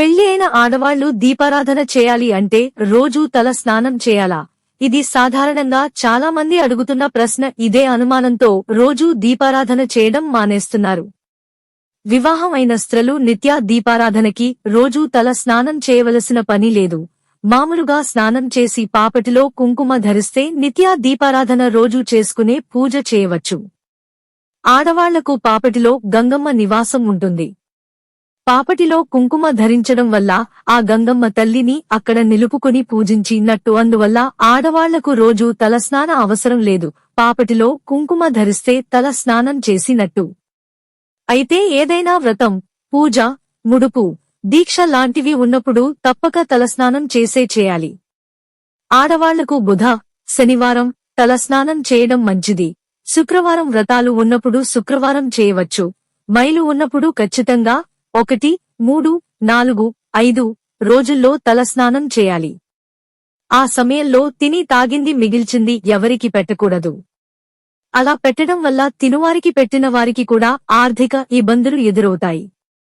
పెళ్ళి అయిన ఆడవాళ్ళు దీపారాధన చేయాలి అంటే రోజూ తల స్నానం చేయాలా? ఇది సాధారణంగా చాలా మంది అడుగుతున్న ప్రశ్న. ఇదే అనుమానంతో రోజూ దీపారాధన చేయడం మానేస్తున్నారు. వివాహం అయిన స్త్రలు నిత్యా దీపారాధనకి రోజూ తల స్నానం చేయవలసిన పని లేదు. మామూలుగా స్నానం చేసి పాపటిలో కుంకుమ ధరిస్తే నిత్యా దీపారాధన రోజూ చేసుకునే పూజ చేయవచ్చు. ఆడవాళ్ళకు పాపటిలో గంగమ్మ నివాసం ఉంటుంది. పాపటిలో కుంకుమ ధరించడం వల్ల ఆ గంగమ్మ తల్లిని అక్కడ నిలుపుకుని పూజించినట్టు అందువల్ల ఆడవాళ్ళకు రోజూ తలస్నాన అవసరం లేదు. పాపటిలో కుంకుమ ధరిస్తే తల స్నానం చేసినట్టు. అయితే ఏదైనా వ్రతం పూజ ముడుపు దీక్ష లాంటివి ఉన్నప్పుడు తప్పక తలస్నానం చేసే చేయాలి. ఆడవాళ్ళకు బుధ శనివారం తలస్నానం చేయడం మంచిది. శుక్రవారం వ్రతాలు ఉన్నప్పుడు శుక్రవారం చేయవచ్చు. మైలు ఉన్నప్పుడు ఖచ్చితంగా ఒకటి మూడు నాలుగు ఐదు రోజుల్లో తలస్నానం చేయాలి. ఆ సమయంలో తిని తాగింది మిగిల్చింది ఎవరికి పెట్టకూడదు. అలా పెట్టడం వల్ల తినువారికి పెట్టిన వారికి కూడా ఆర్థిక ఇబ్బందులు ఎదురవుతాయి.